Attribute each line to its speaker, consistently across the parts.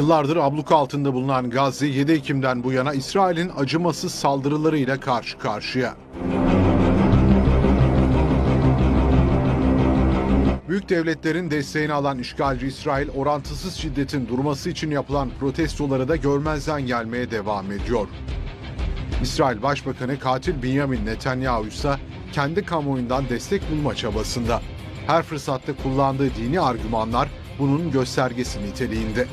Speaker 1: Yıllardır abluka altında bulunan Gazze 7 Ekim'den bu yana İsrail'in acımasız saldırılarıyla karşı karşıya. Büyük devletlerin desteğini alan işgalci İsrail, orantısız şiddetin durması için yapılan protestoları da görmezden gelmeye devam ediyor. İsrail Başbakanı katil Benjamin Netanyahu ise kendi kamuoyundan destek bulma çabasında. Her fırsatta kullandığı dini argümanlar bunun göstergesi niteliğinde.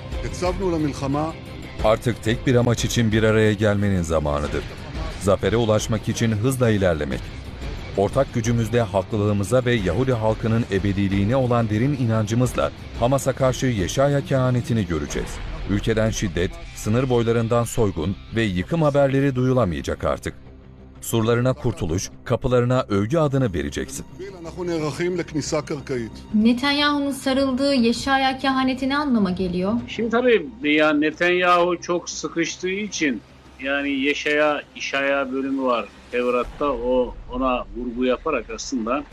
Speaker 2: Artık tek bir amaç için bir araya gelmenin zamanıdır. Zafere ulaşmak için hızla ilerlemek. Ortak gücümüzle haklılığımıza ve Yahudi halkının ebediliğine olan derin inancımızla Hamas'a karşı Yeşaya kehanetini göreceğiz. Ülkeden şiddet, sınır boylarından soygun ve yıkım haberleri duyulamayacak artık. Surlarına kurtuluş, kapılarına övgü adını vereceksin.
Speaker 3: Netanyahu'nun sarıldığı Yeşaya kehaneti ne anlama geliyor?
Speaker 4: Şimdi tabii ya Netanyahu çok sıkıştığı için yani Yeşaya, İşaya bölümü var Tevrat'ta o ona vurgu yaparak aslında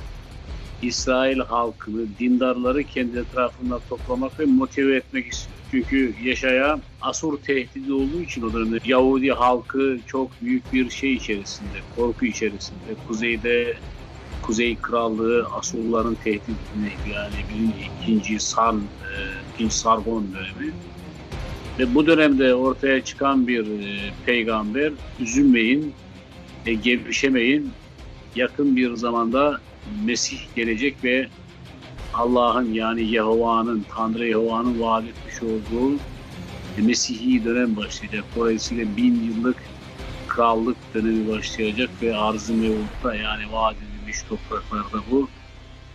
Speaker 4: İsrail halkını, dindarları kendi etrafında toplamak ve motive etmek istiyor. Çünkü Yeşaya Asur tehdidi olduğu için o dönemde Yahudi halkı çok büyük bir şey içerisinde, korku içerisinde. Kuzeyde Kuzey Krallığı Asurluların tehdidine yani birinci, ikinci San, e, ikinci Sargon dönemi. Ve bu dönemde ortaya çıkan bir e, peygamber, üzülmeyin, gevşemeyin, yakın bir zamanda Mesih gelecek ve Allah'ın yani Yehova'nın, Tanrı Yehova'nın vaat etmiş olduğu Mesih'i dönem başlayacak. Dolayısıyla bin yıllık krallık dönemi başlayacak ve arz-ı mevutta yani vaat edilmiş topraklarda bu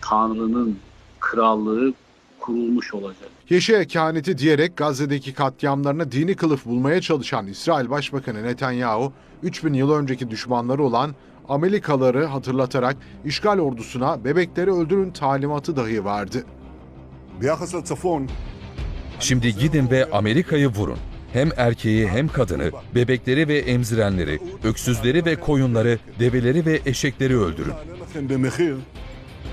Speaker 4: Tanrı'nın krallığı kurulmuş olacak.
Speaker 1: Yeşaya kehaneti diyerek Gazze'deki katliamlarına dini kılıf bulmaya çalışan İsrail Başbakanı Netanyahu, 3000 yıl önceki düşmanları olan Amerikaları hatırlatarak işgal ordusuna bebekleri öldürün talimatı dahi verdi.
Speaker 2: Şimdi gidin ve Amerika'yı vurun. Hem erkeği hem kadını, bebekleri ve emzirenleri, öksüzleri ve koyunları, develeri ve eşekleri öldürün.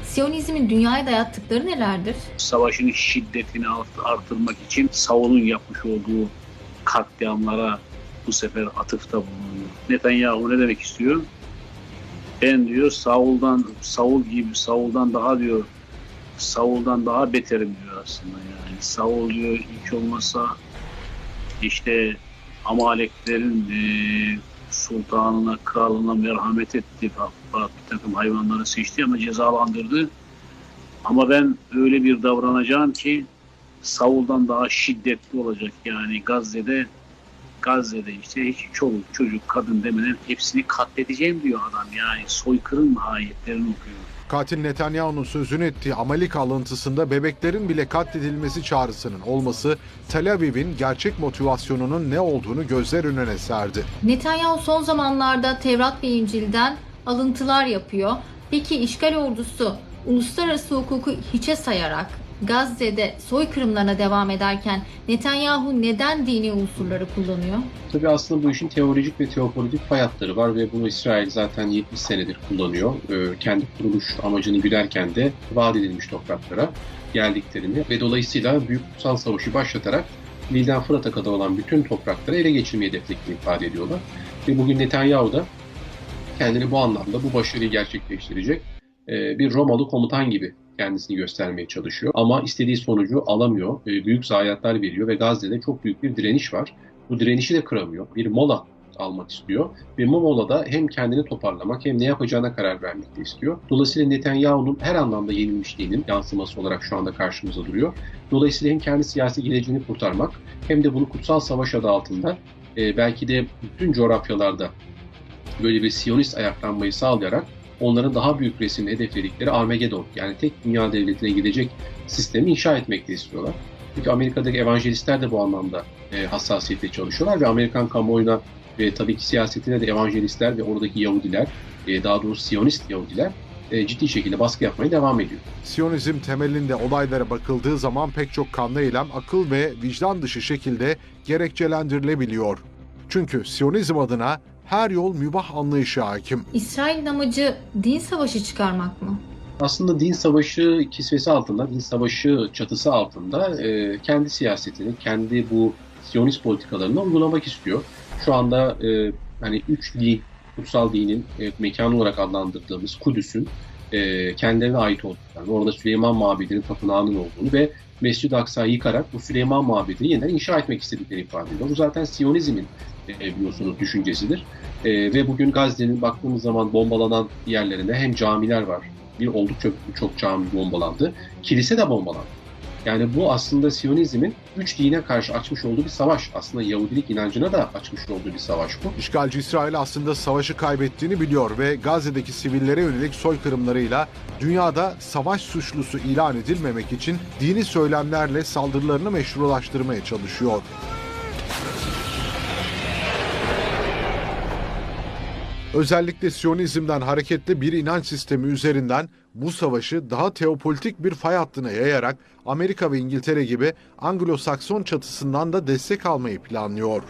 Speaker 3: Siyonizmin dünyaya dayattıkları nelerdir?
Speaker 4: Savaşın şiddetini artırmak için Saul'un yapmış olduğu katliamlara bu sefer atıfta bulunuyor. Netanyahu ne demek istiyor? Ben diyor Saul'dan Saul gibi Saul'dan daha diyor Saul'dan daha beterim diyor aslında yani. Saul diyor hiç olmazsa işte Amaleklerin eee, sultanına, kralına merhamet etti. Bir takım hayvanları seçti ama cezalandırdı. Ama ben öyle bir davranacağım ki Saul'dan daha şiddetli olacak. Yani Gazze'de Gazze'de işte hiç çoluk, çocuk, kadın demeden hepsini katledeceğim diyor adam. Yani soykırım ayetlerini okuyor.
Speaker 1: Katil Netanyahu'nun sözünü ettiği Amerika alıntısında bebeklerin bile katledilmesi çağrısının olması Tel Aviv'in gerçek motivasyonunun ne olduğunu gözler önüne serdi.
Speaker 3: Netanyahu son zamanlarda Tevrat ve İncil'den alıntılar yapıyor. Peki işgal ordusu uluslararası hukuku hiçe sayarak Gazze'de soykırımlarına devam ederken Netanyahu neden dini unsurları kullanıyor?
Speaker 5: Tabii aslında bu işin teolojik ve teopolitik pay hatları var ve bunu İsrail zaten 70 senedir kullanıyor. Ee, kendi kuruluş amacını güderken de vaat edilmiş topraklara geldiklerini ve dolayısıyla Büyük Kutsal Savaşı başlatarak Nil'den Fırat'a kadar olan bütün toprakları ele geçirmeyi hedeflediklerini ifade ediyorlar. Ve bugün Netanyahu da kendini bu anlamda bu başarıyı gerçekleştirecek e, bir Romalı komutan gibi kendisini göstermeye çalışıyor. Ama istediği sonucu alamıyor. E, Büyük zayiatlar veriyor ve Gazze'de çok büyük bir direniş var. Bu direnişi de kıramıyor. Bir mola almak istiyor. Ve bu molada hem kendini toparlamak hem ne yapacağına karar vermek de istiyor. Dolayısıyla Netanyahu'nun her anlamda yenilmişliğinin yansıması olarak şu anda karşımıza duruyor. Dolayısıyla hem kendi siyasi geleceğini kurtarmak hem de bunu kutsal savaş adı altında e, belki de bütün coğrafyalarda böyle bir Siyonist ayaklanmayı sağlayarak onların daha büyük resimde hedefledikleri Armageddon yani tek dünya devletine gidecek sistemi inşa etmek de istiyorlar. Çünkü Amerika'daki evangelistler de bu anlamda e, hassasiyetle çalışıyorlar ve Amerikan kamuoyuna ve tabii ki siyasetine de evangelistler ve oradaki Yahudiler, e, daha doğrusu Siyonist Yahudiler e, ciddi şekilde baskı yapmaya devam ediyor.
Speaker 1: Siyonizm temelinde olaylara bakıldığı zaman pek çok kanlı eylem akıl ve vicdan dışı şekilde gerekçelendirilebiliyor. Çünkü Siyonizm adına her yol mübah anlayışı hakim.
Speaker 3: İsrail'in amacı din savaşı çıkarmak mı?
Speaker 5: Aslında din savaşı kisvesi altında, din savaşı çatısı altında e, kendi siyasetini, kendi bu Siyonist politikalarını uygulamak istiyor. Şu anda e, hani üç din, kutsal dinin e, mekanı olarak adlandırdığımız Kudüs'ün e, kendilerine ait olduklarını, orada Süleyman Mabedi'nin tapınağının olduğunu ve Mescid-i Aksa'yı yıkarak bu Süleyman Mabedi'ni yeniden inşa etmek istedikleri ifade ediyor. Bu zaten Siyonizmin biliyorsunuz düşüncesidir. E, ve bugün Gazze'nin baktığımız zaman bombalanan yerlerinde hem camiler var, bir oldukça çok cami bombalandı, kilise de bombalandı. Yani bu aslında Siyonizmin üç dine karşı açmış olduğu bir savaş. Aslında Yahudilik inancına da açmış olduğu bir savaş bu.
Speaker 1: İşgalci İsrail aslında savaşı kaybettiğini biliyor ve Gazze'deki sivillere yönelik soykırımlarıyla dünyada savaş suçlusu ilan edilmemek için dini söylemlerle saldırılarını meşrulaştırmaya çalışıyor. Özellikle Siyonizm'den hareketle bir inanç sistemi üzerinden bu savaşı daha teopolitik bir fay hattına yayarak Amerika ve İngiltere gibi Anglo-Sakson çatısından da destek almayı planlıyor.